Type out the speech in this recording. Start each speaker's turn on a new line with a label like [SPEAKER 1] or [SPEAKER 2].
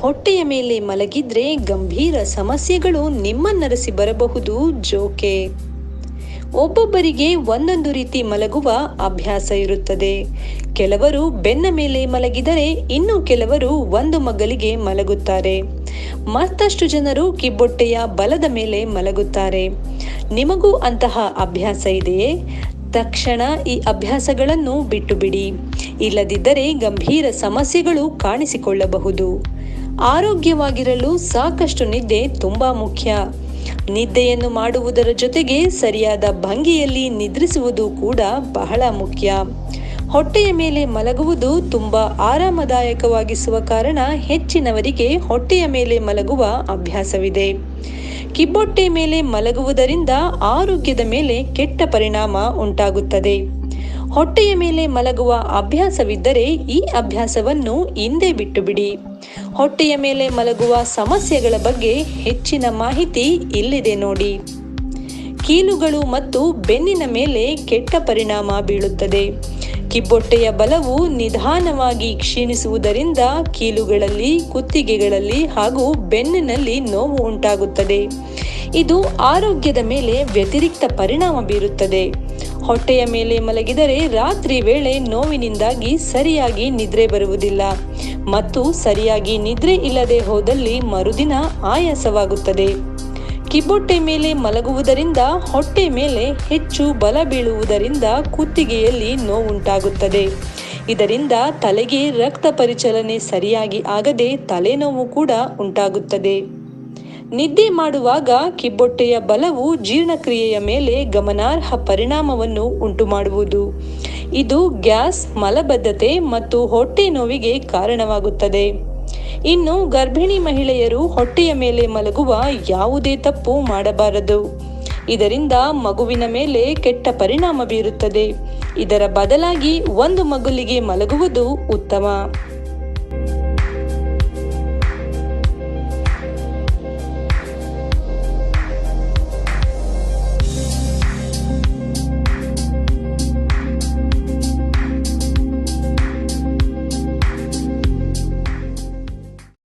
[SPEAKER 1] ಹೊಟ್ಟೆಯ ಮೇಲೆ ಮಲಗಿದ್ರೆ ಗಂಭೀರ ಸಮಸ್ಯೆಗಳು ನಿಮ್ಮನ್ನರಸಿ ಬರಬಹುದು, ಜೋಕೆ. ಒಬ್ಬೊಬ್ಬರಿಗೆ ಒಂದೊಂದು ರೀತಿ ಮಲಗುವ ಅಭ್ಯಾಸ ಇರುತ್ತದೆ. ಕೆಲವರು ಬೆನ್ನ ಮೇಲೆ ಮಲಗಿದರೆ ಇನ್ನು ಕೆಲವರು ಒಂದು ಮಗಲಿಗೆ ಮಲಗುತ್ತಾರೆ. ಮತ್ತಷ್ಟು ಜನರು ಕಿಬ್ಬೊಟ್ಟೆಯ ಬಲದ ಮೇಲೆ ಮಲಗುತ್ತಾರೆ. ನಿಮಗೂ ಅಂತಹ ಅಭ್ಯಾಸ ಇದೆಯೇ? ತಕ್ಷಣ ಈ ಅಭ್ಯಾಸಗಳನ್ನು ಬಿಟ್ಟು ಬಿಡಿ ಇಲ್ಲದಿದ್ದರೆ ಗಂಭೀರ ಸಮಸ್ಯೆಗಳು ಕಾಣಿಸಿಕೊಳ್ಳಬಹುದು. ಆರೋಗ್ಯವಾಗಿರಲು ಸಾಕಷ್ಟು ನಿದ್ದೆ ತುಂಬಾ ಮುಖ್ಯ. ನಿದ್ದೆಯನ್ನು ಮಾಡುವುದರ ಜೊತೆಗೆ ಸರಿಯಾದ ಭಂಗಿಯಲ್ಲಿ ನಿದ್ರಿಸುವುದು ಕೂಡ ಬಹಳ ಮುಖ್ಯ. ಹೊಟ್ಟೆಯ ಮೇಲೆ ಮಲಗುವುದು ತುಂಬಾ ಆರಾಮದಾಯಕವಾಗಿಸುವ ಕಾರಣ ಹೆಚ್ಚಿನವರಿಗೆ ಹೊಟ್ಟೆಯ ಮೇಲೆ ಮಲಗುವ ಅಭ್ಯಾಸವಿದೆ. ಕಿಬ್ಬೊಟ್ಟೆ ಮೇಲೆ ಮಲಗುವುದರಿಂದ ಆರೋಗ್ಯದ ಮೇಲೆ ಕೆಟ್ಟ ಪರಿಣಾಮ ಉಂಟಾಗುತ್ತದೆ. ಹೊಟ್ಟೆಯ ಮೇಲೆ ಮಲಗುವ ಅಭ್ಯಾಸವಿದ್ದರೆ ಈ ಅಭ್ಯಾಸವನ್ನು ಹಿಂದೆ ಬಿಟ್ಟು ಬಿಡಿ ಹೊಟ್ಟೆಯ ಮೇಲೆ ಮಲಗುವ ಸಮಸ್ಯೆಗಳ ಬಗ್ಗೆ ಹೆಚ್ಚಿನ ಮಾಹಿತಿ ಇಲ್ಲಿದೆ ನೋಡಿ. ಕೀಲುಗಳು ಮತ್ತು ಬೆನ್ನಿನ ಮೇಲೆ ಕೆಟ್ಟ ಪರಿಣಾಮ ಬೀಳುತ್ತದೆ. ಕಿಬ್ಬೊಟ್ಟೆಯ ಬಲವು ನಿಧಾನವಾಗಿ ಕ್ಷೀಣಿಸುವುದರಿಂದ ಕೀಲುಗಳಲ್ಲಿ, ಕುತ್ತಿಗೆಗಳಲ್ಲಿ ಹಾಗೂ ಬೆನ್ನಿನಲ್ಲಿ ನೋವು ಉಂಟಾಗುತ್ತದೆ. ಇದು ಆರೋಗ್ಯದ ಮೇಲೆ ವ್ಯತಿರಿಕ್ತ ಪರಿಣಾಮ ಬೀರುತ್ತದೆ. ಹೊಟ್ಟೆಯ ಮೇಲೆ ಮಲಗಿದರೆ ರಾತ್ರಿ ವೇಳೆ ನೋವಿನಿಂದಾಗಿ ಸರಿಯಾಗಿ ನಿದ್ರೆ ಬರುವುದಿಲ್ಲ. ಮತ್ತು ಸರಿಯಾಗಿ ನಿದ್ರೆ ಇಲ್ಲದೆ ಹೋದಲ್ಲಿ ಮರುದಿನ ಆಯಾಸವಾಗುತ್ತದೆ. ಕಿಬ್ಬೊಟ್ಟೆ ಮೇಲೆ ಮಲಗುವುದರಿಂದ ಹೊಟ್ಟೆ ಮೇಲೆ ಹೆಚ್ಚು ಬಲ ಬೀಳುವುದರಿಂದ ಕುತ್ತಿಗೆಯಲ್ಲಿ ನೋವುಂಟಾಗುತ್ತದೆ. ಇದರಿಂದ ತಲೆಗೆ ರಕ್ತ ಪರಿಚಲನೆ ಸರಿಯಾಗಿ ಆಗದೆ ತಲೆನೋವು ಕೂಡ ಉಂಟಾಗುತ್ತದೆ. ನಿದ್ದೆ ಮಾಡುವಾಗ ಕಿಬ್ಬೊಟ್ಟೆಯ ಬಲವು ಜೀರ್ಣಕ್ರಿಯೆಯ ಮೇಲೆ ಗಮನಾರ್ಹ ಪರಿಣಾಮವನ್ನು ಉಂಟುಮಾಡುವುದು. ಇದು ಗ್ಯಾಸ್ ಮಲಬದ್ಧತೆ ಮತ್ತು ಹೊಟ್ಟೆ ನೋವಿಗೆ ಕಾರಣವಾಗುತ್ತದೆ. ಇನ್ನು ಗರ್ಭಿಣಿ ಮಹಿಳೆಯರು ಹೊಟ್ಟೆಯ ಮೇಲೆ ಮಲಗುವ ಯಾವುದೇ ತಪ್ಪು ಮಾಡಬಾರದು. ಇದರಿಂದ ಮಗುವಿನ ಮೇಲೆ ಕೆಟ್ಟ ಪರಿಣಾಮ ಬೀರುತ್ತದೆ. ಇದರ ಬದಲಾಗಿ ಒಂದು ಮಗುಲಿಗೆ ಮಲಗುವುದು ಉತ್ತಮ.